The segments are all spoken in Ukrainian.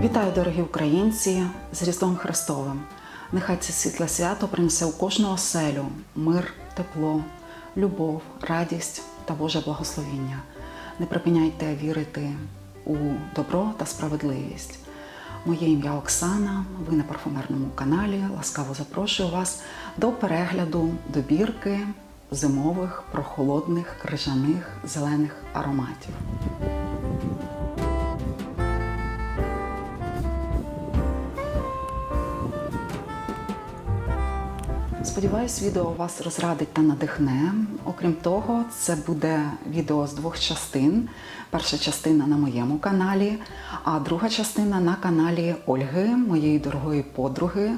Вітаю, дорогі українці, з Різдвом Христовим. Нехай це світле свято принесе у кожну оселю мир, тепло, любов, радість та Боже благословіння. Не припиняйте вірити у добро та справедливість. Моє ім'я Оксана. Ви на парфумерному каналі. Ласкаво запрошую вас до перегляду добірки зимових, прохолодних, крижаних, зелених ароматів. Сподіваюсь, відео вас розрадить та надихне. Окрім того, це буде відео з двох частин. Перша частина на моєму каналі, а друга частина на каналі Ольги, моєї дорогої подруги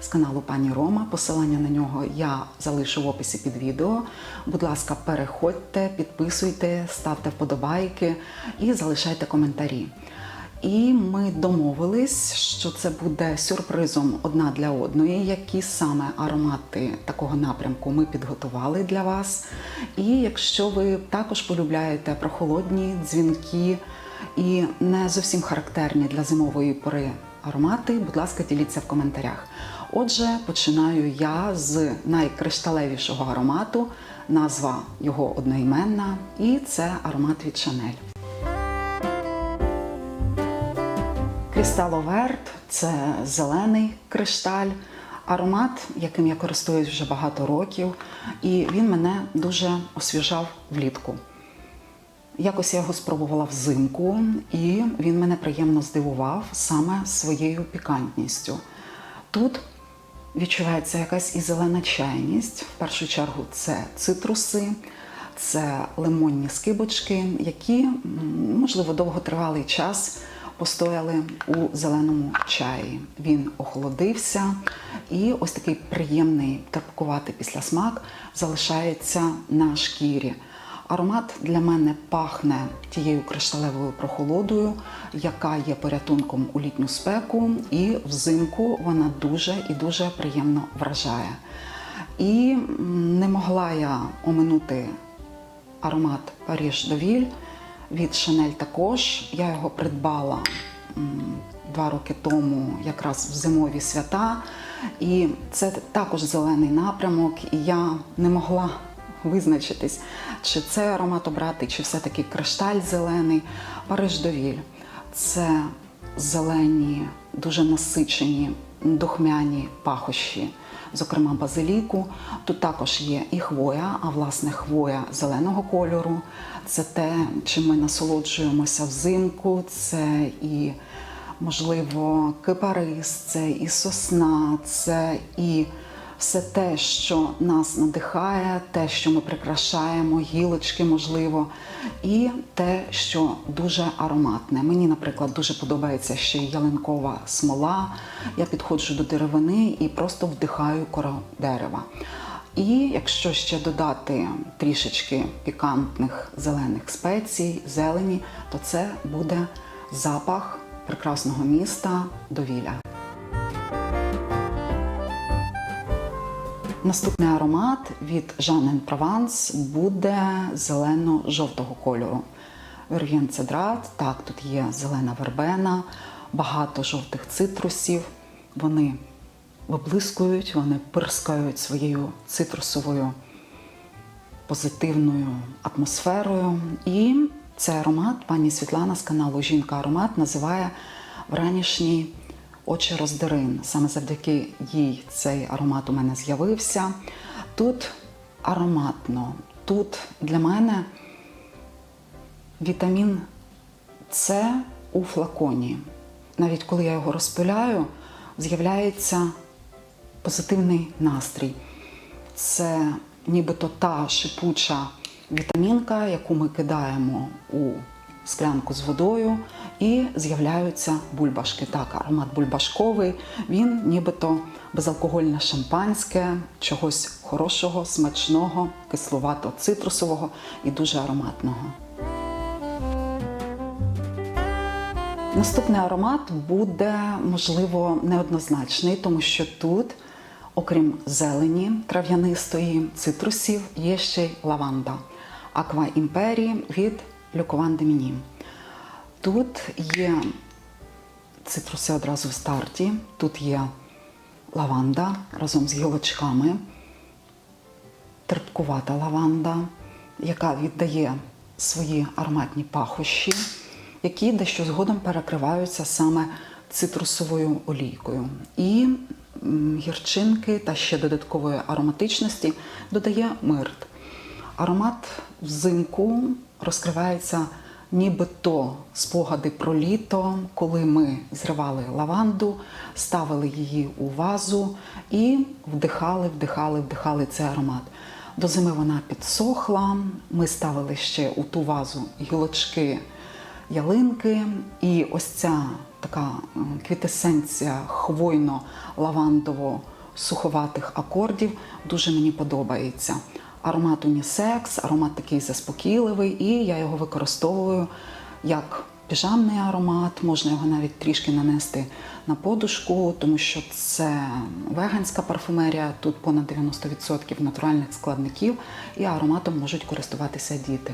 з каналу Пані Рома. Посилання на нього я залишу в описі під відео. Будь ласка, переходьте, підписуйте, ставте вподобайки і залишайте коментарі. І ми домовились, що це буде сюрпризом одна для одної, які саме аромати такого напрямку ми підготували для вас. І якщо ви також полюбляєте прохолодні дзвінки і не зовсім характерні для зимової пори аромати, будь ласка, діліться в коментарях. Отже, починаю я з найкришталевішого аромату, назва його одноіменна, і це аромат від Chanel. Крісталоверт це зелений кришталь, аромат, яким я користуюсь вже багато років, і він мене дуже освіжав влітку. Якось я його спробувала взимку, і він мене приємно здивував саме своєю пікантністю. Тут відчувається якась і зелена чайність. В першу чергу це цитруси, це лимонні скибочки, які, можливо, довготривалий час постояли у зеленому чаї. Він охолодився, і ось такий приємний терпкуватий післясмак залишається на шкірі. Аромат для мене пахне тією кришталевою прохолодою, яка є порятунком у літню спеку, і взимку вона дуже і дуже приємно вражає. І не могла я оминути аромат Паріж Довіль від Шанель також. Я його придбала два роки тому, якраз в зимові свята. І це також зелений напрямок, і я не могла визначитись, чи це аромат обрати, чи все-таки кришталь зелений. Париж Довіль це зелені, дуже насичені, духмяні пахощі, зокрема базиліку. Тут також є і хвоя, а власне хвоя зеленого кольору. Це те, чим ми насолоджуємося взимку. Це і, можливо, кипарис, це і сосна, це і все те, що нас надихає, те, що ми прикрашаємо, гілочки, можливо, і те, що дуже ароматне. Мені, наприклад, дуже подобається ще ялинкова смола. Я підходжу до деревини і просто вдихаю кору дерева. І якщо ще додати трішечки пікантних зелених спецій, зелені, то це буде запах прекрасного міста довіля. Наступний аромат від Jean Provence буде зелено-жовтого кольору. Верген цедрат, так, тут є зелена вербена, багато жовтих цитрусів. Вони виблискують, вони пирскають своєю цитрусовою позитивною атмосферою. І цей аромат пані Світлана з каналу Жінка Аромат називає вранішній очі роздерин. Саме завдяки їй цей аромат у мене з'явився. Тут ароматно, тут для мене вітамін С у флаконі. Навіть коли я його розпиляю, з'являється позитивний настрій. Це нібито та шипуча вітамінка, яку ми кидаємо у склянку з водою, і з'являються бульбашки. Так, аромат бульбашковий, він нібито безалкогольне шампанське, чогось хорошого, смачного, кислувато цитрусового і дуже ароматного. Наступний аромат буде, можливо, неоднозначний, тому що тут, окрім зелені, трав'янистої, цитрусів, є ще й лаванда. Аква Імпері від Люкован Деміні. Тут є цитруси одразу в старті. Тут є лаванда разом з гілочками, терпкувата лаванда, яка віддає свої ароматні пахощі, які дещо згодом перекриваються саме цитрусовою олійкою. І гірчинки та ще додаткової ароматичності додає мирт. Аромат взимку розкривається нібито спогади про літо, коли ми зривали лаванду, ставили її у вазу і вдихали, вдихали, вдихали цей аромат. До зими вона підсохла. Ми ставили ще у ту вазу гілочки ялинки, і ось ця така квітесенція хвойно-лавандово-суховатих акордів дуже мені подобається. Аромат унісекс, аромат такий заспокійливий, і я його використовую як піжамний аромат. Можна його навіть трішки нанести на подушку, тому що це веганська парфумерія, тут понад 90% натуральних складників, і ароматом можуть користуватися діти.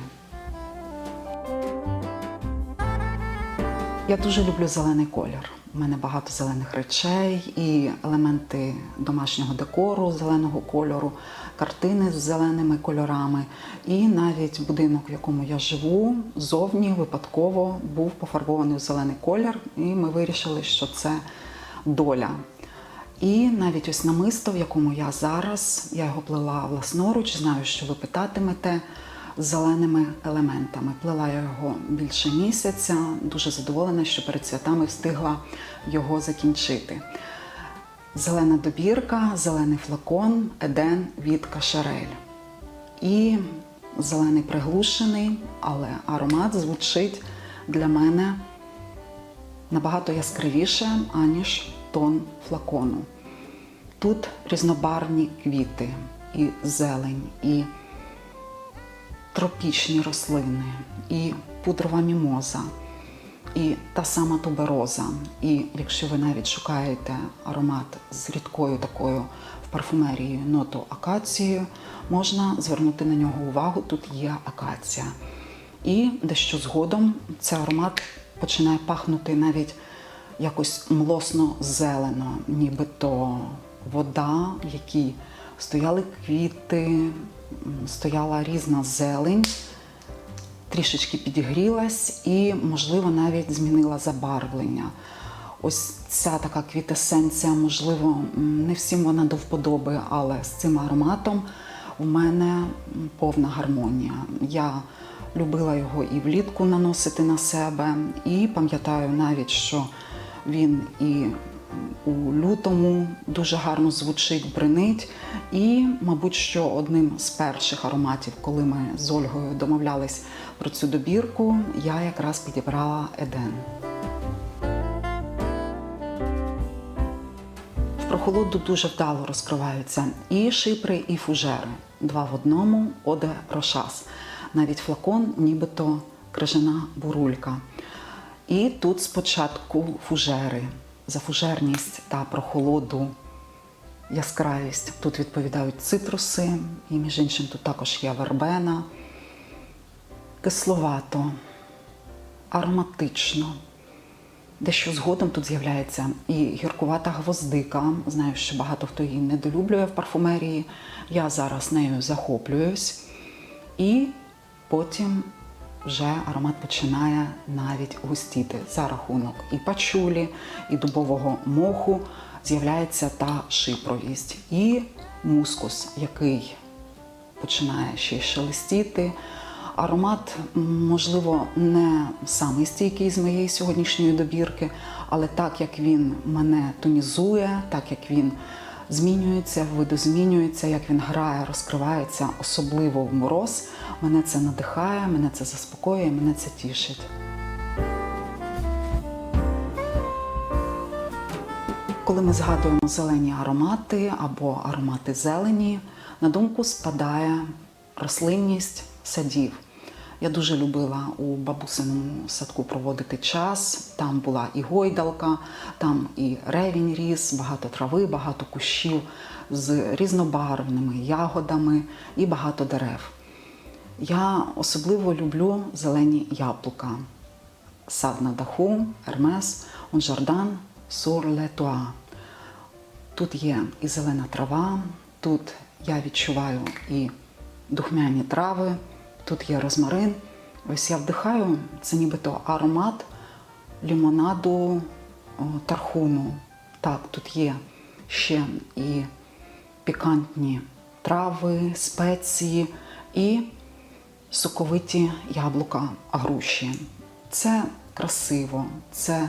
Я дуже люблю зелений колір. У мене багато зелених речей і елементи домашнього декору зеленого кольору, картини з зеленими кольорами. І навіть будинок, в якому я живу, зовні випадково був пофарбований у зелений колір, і ми вирішили, що це доля. І навіть ось намисто, в якому я зараз, я його плела власноруч, знаю, що ви питатимете зеленими елементами. Плела я його більше місяця, дуже задоволена, що перед святами встигла його закінчити. Зелена добірка, зелений флакон, еден від кашарель. І зелений приглушений, але аромат звучить для мене набагато яскравіше, аніж тон флакону. Тут різнобарвні квіти, і зелень, і тропічні рослини, і пудрова мімоза, і та сама тубероза. І якщо ви навіть шукаєте аромат з рідкою такою в парфумерії ноту акацією, можна звернути на нього увагу. Тут є акація. І дещо згодом цей аромат починає пахнути навіть якось млосно-зелено, нібито вода, в якій стояли квіти, стояла різна зелень, трішечки підігрілась і, можливо, навіть змінила забарвлення. Ось ця така квітесенція, можливо, не всім вона до вподоби, але з цим ароматом у мене повна гармонія. Я любила його і влітку наносити на себе, і пам'ятаю навіть, що він і у лютому дуже гарно звучить, бринить. І, мабуть, що одним з перших ароматів, коли ми з Ольгою домовлялись про цю добірку, я якраз підібрала Еден. В прохолоду дуже вдало розкриваються і шипри, і фужери. Два в одному оде рошас. Навіть флакон, нібито крижана бурулька. І тут спочатку фужери. За фужерність та прохолоду, яскравість. Тут відповідають цитруси, і між іншим тут також є вербена, кисловато, ароматично. Дещо згодом тут з'являється і гіркувата гвоздика. Знаю, що багато хто її недолюблює в парфумерії. Я зараз нею захоплююсь. І потім вже аромат починає навіть густіти за рахунок і пачулі, і дубового моху з'являється та шипровість, і мускус, який починає ще й шелестіти. Аромат, можливо, не самий стійкий з моєї сьогоднішньої добірки, але так як він мене тонізує, так як він змінюється, видозмінюється, як він грає, розкривається, особливо в мороз, мене це надихає, мене це заспокоює, мене це тішить. Коли ми згадуємо зелені аромати або аромати зелені, на думку спадає рослинність садів. Я дуже любила у бабусиному садку проводити час. Там була і гойдалка, там і ревінь ріс, багато трави, багато кущів з різнобарвними ягодами і багато дерев. Я особливо люблю зелені яблука. сад на даху, Ермес, он Жордан, Сур Летуа. Тут є і зелена трава, тут я відчуваю і духмяні трави, тут є розмарин. Ось я вдихаю, це нібито аромат лімонаду тархуну. Так, тут є ще і пікантні трави, спеції і соковиті яблука, груші. Це красиво, це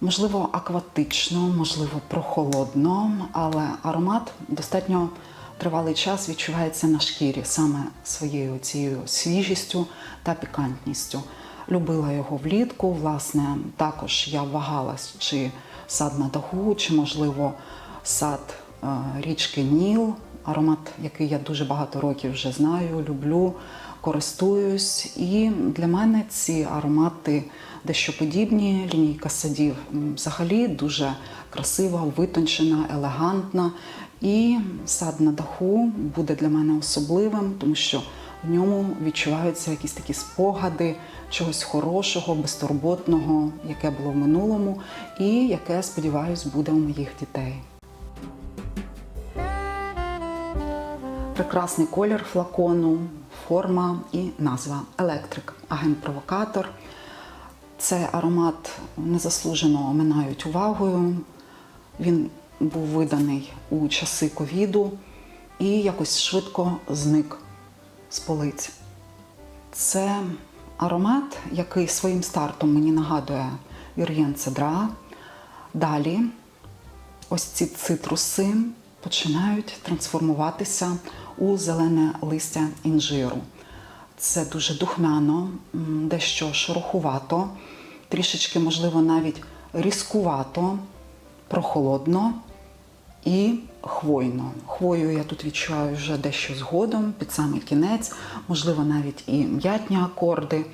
можливо акватично, можливо, прохолодно, але аромат достатньо тривалий час відчувається на шкірі саме своєю цією свіжістю та пікантністю. Любила його влітку. Власне, також я вагалась, чи сад на даху, чи, можливо, сад е, річки Ніл, аромат, який я дуже багато років вже знаю, люблю, користуюсь. І для мене ці аромати дещо подібні. Лінійка садів взагалі дуже красива, витончена, елегантна. І сад на даху буде для мене особливим, тому що в ньому відчуваються якісь такі спогади чогось хорошого, безтурботного, яке було в минулому, і яке, сподіваюсь, буде у моїх дітей. Прекрасний колір флакону, форма і назва Електрик, агент-провокатор. Цей аромат незаслужено оминають увагою. Він був виданий у часи ковіду і якось швидко зник з полиць. Це аромат, який своїм стартом мені нагадує Юр'єн Цедра. Далі ось ці цитруси починають трансформуватися у зелене листя інжиру. Це дуже духмяно, дещо шорохувато, трішечки, можливо, навіть різкувато, прохолодно і хвойно. Хвою я тут відчуваю вже дещо згодом, під самий кінець, можливо, навіть і м'ятні акорди.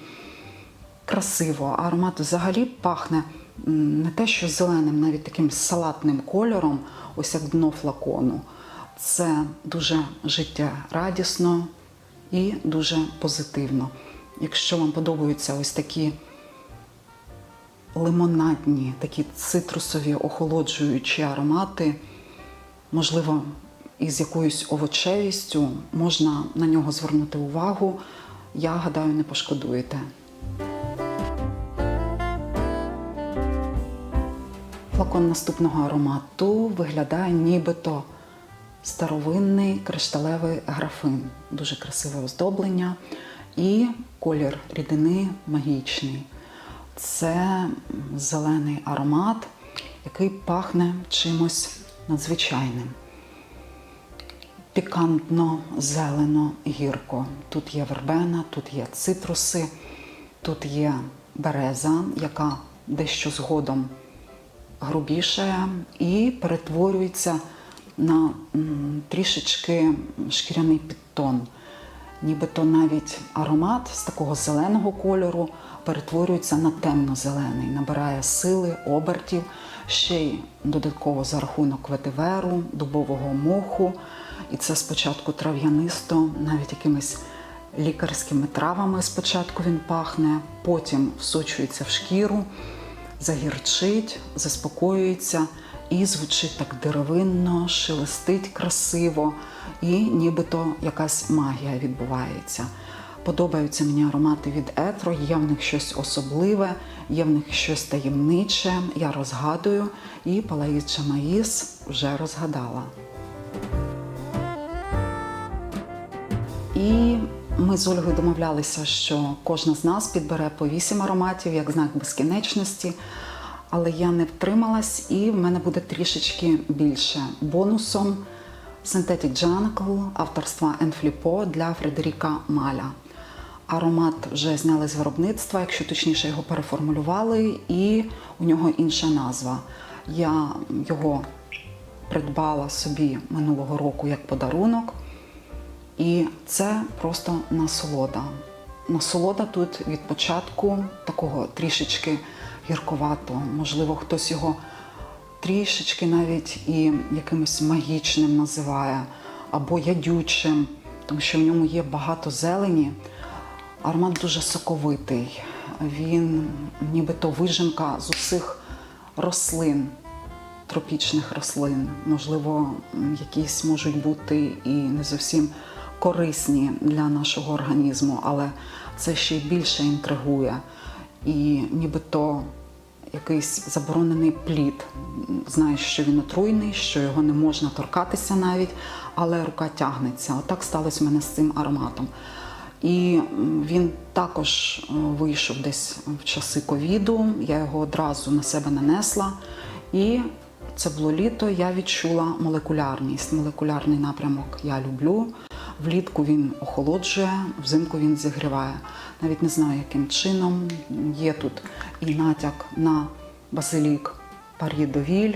Красиво, аромат взагалі пахне не те, що зеленим, навіть таким салатним кольором, ось як дно флакону. Це дуже життєрадісно і дуже позитивно. Якщо вам подобаються ось такі лимонадні, такі цитрусові охолоджуючі аромати, можливо, із якоюсь овочевістю, можна на нього звернути увагу. Я гадаю, не пошкодуєте. Флакон наступного аромату виглядає нібито старовинний кришталевий графин. Дуже красиве оздоблення і колір рідини магічний. Це зелений аромат, який пахне чимось надзвичайним. Пікантно, зелено, гірко. Тут є вербена, тут є цитруси, тут є береза, яка дещо згодом грубішає і перетворюється на трішечки шкіряний підтон. Нібито навіть аромат з такого зеленого кольору перетворюється на темно-зелений, набирає сили, обертів, ще й додатково за рахунок ветиверу, дубового моху. І це спочатку трав'янисто, навіть якимись лікарськими травами спочатку він пахне, потім всочується в шкіру, загірчить, заспокоюється і звучить так деревинно, шелестить красиво, і нібито якась магія відбувається. Подобаються мені аромати від етро, є в них щось особливе, є в них щось таємниче. Я розгадую, і Палаїс Джамаїс вже розгадала. І ми з Ольгою домовлялися, що кожна з нас підбере по вісім ароматів як знак безкінечності. Але я не втрималась, і в мене буде трішечки більше бонусом Synthetic Jungle авторства Enflipo для Фредеріка Маля. Аромат вже зняли з виробництва, якщо точніше його переформулювали, і у нього інша назва. Я його придбала собі минулого року як подарунок. І це просто насолода. Насолода тут від початку такого трішечки гірковато. Можливо, хтось його трішечки навіть і якимось магічним називає, або ядючим, тому що в ньому є багато зелені. Аромат дуже соковитий. він нібито вижимка з усіх рослин, тропічних рослин. Можливо, якісь можуть бути і не зовсім корисні для нашого організму, але це ще більше інтригує. І нібито якийсь заборонений плід. Знаєш, що він отруйний, що його не можна торкатися навіть, але рука тягнеться. Отак сталося в мене з цим ароматом. І він також е, вийшов десь в часи ковіду. Я його одразу на себе нанесла. І це було літо. Я відчула молекулярність. Молекулярний напрямок я люблю. Влітку він охолоджує, взимку він зігріває. Навіть не знаю, яким чином. Є тут і натяк на базилік Парі Довіль,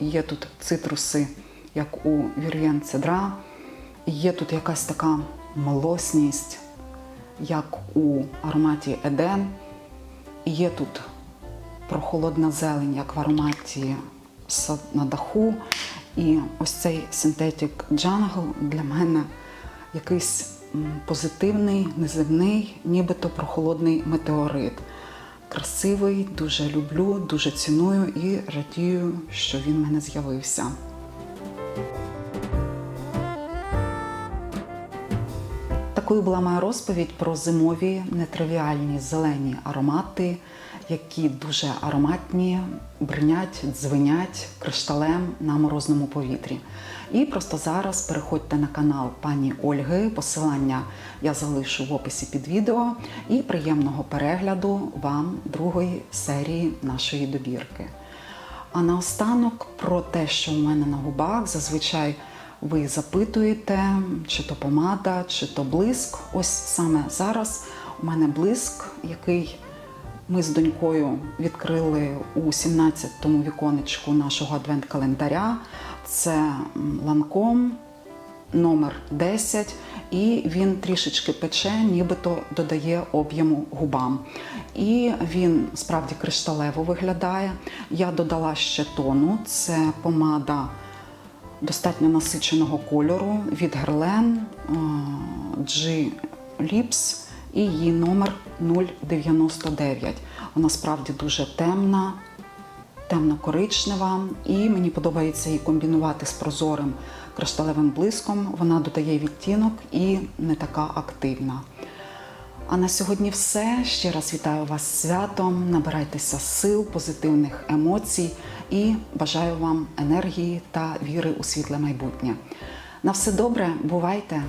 є тут цитруси, як у Вір'єн Цедра, є тут якась така милосність, як у ароматі Еден. Є тут прохолодна зелень, як в ароматі сад на даху. І ось цей синтетик джангл для мене якийсь позитивний, неземний, нібито прохолодний метеорит. Красивий, дуже люблю, дуже ціную і радію, що він в мене з'явився. Такою була моя розповідь про зимові нетривіальні зелені аромати, які дуже ароматні, бринять, дзвенять кришталем на морозному повітрі. І просто зараз переходьте на канал пані Ольги. Посилання я залишу в описі під відео. І приємного перегляду вам другої серії нашої добірки. А наостанок про те, що у мене на губах зазвичай ви запитуєте, чи то помада, чи то блиск. Ось саме зараз у мене блиск, який ми з донькою відкрили у 17-му віконечку нашого адвент-календаря. Це ланком номер 10, і він трішечки пече, нібито додає об'єму губам. І він справді кришталево виглядає. Я додала ще тону, це помада достатньо насиченого кольору від Guerlain е, G Lips і її номер 099. Вона справді дуже темна, темно-коричнева, і мені подобається її комбінувати з прозорим кришталевим блиском. Вона додає відтінок і не така активна. А на сьогодні все. Ще раз вітаю вас з святом. Набирайтеся сил, позитивних емоцій і бажаю вам енергії та віри у світле майбутнє. На все добре, бувайте!